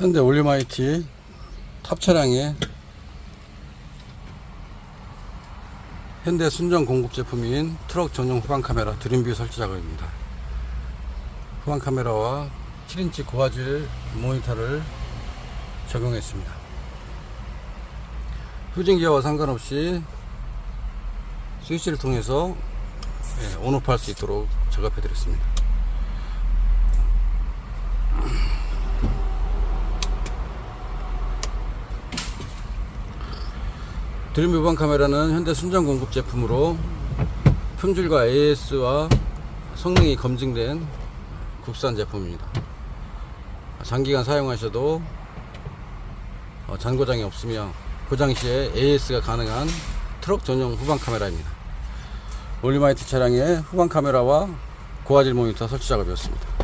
현대 올리마이티 탑 차량의 현대 순정 공급 제품인 트럭 전용 후방 카메라 드림뷰 설치 작업입니다. 후방 카메라와 7인치 고화질 모니터를 적용했습니다. 후진 기어와 상관없이 스위치를 통해서 예, 온오프 할 수 있도록 작업해 드렸습니다. 드림 유방 카메라는 현대 순정 공급 제품으로 품질과 AS와 성능이 검증된 국산 제품입니다. 장기간 사용하셔도 어, 잔고장이 없으며 고장 시에 AS가 가능한 트럭 전용 후방 카메라입니다. 올리마이트 차량의 후방 카메라와 고화질 모니터 설치 작업이었습니다.